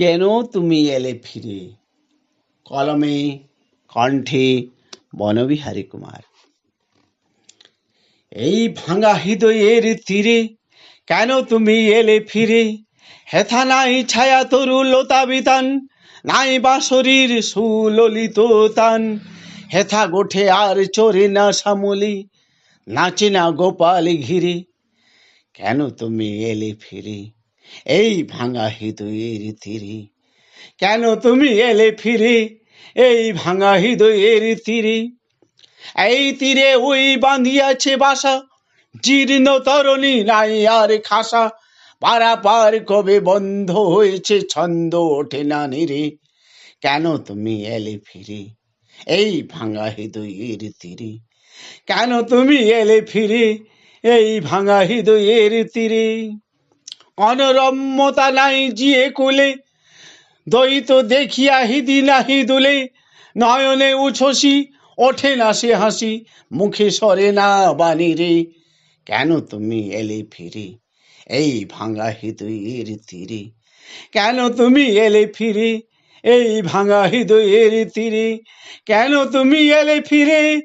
কেন তুমি এলে ফিরে? কলমে, কণ্ঠে, বনবিহারী কুমার। এই ভাঙা হৃদয়ের তীরে কেন তুমি এলে ফিরে? হেথা নাই ছায়া তরু লতা বিতান, নাই বাঁশরীর সুললিত তান। হেথা গোঠে আর চোরে না শ্যামলি, নাচে না গোপাল ঘিরে। কেন তুমি এলে ফিরে? এই ভাঙা হৃদয়ের তীরে কেন তুমি এলে ফিরে এই ভাঙা হৃদয়ের তীরে এই তীরে ওই বাঁধিয়াছে বাসা জীর্ণ তরণী নাই আর খাসা পারাপার কবে বন্ধ হয়েছে ছন্দ ওঠে না নিরে কেন তুমি এলে ফিরে এই ভাঙা হৃদয়ের তীরে কেন তুমি এলে ফিরে এই ভাঙা হৃদয়ের তীরে অনরম্যতা নাই জিয়ে কোলে। দ্বৈত দেখিয়া হিদি নাহি দুলে। নয়নে উছসি, ওঠে না সে হাসি। মুখে সরে না বাণী রে। কেন তুমি এলে ফিরে? এই ভাঙা হৃদয়ের তীরে। কেন তুমি এলে ফিরে? এই ভাঙা হৃদয়ের তীরে। কেন তুমি এলে ফিরে?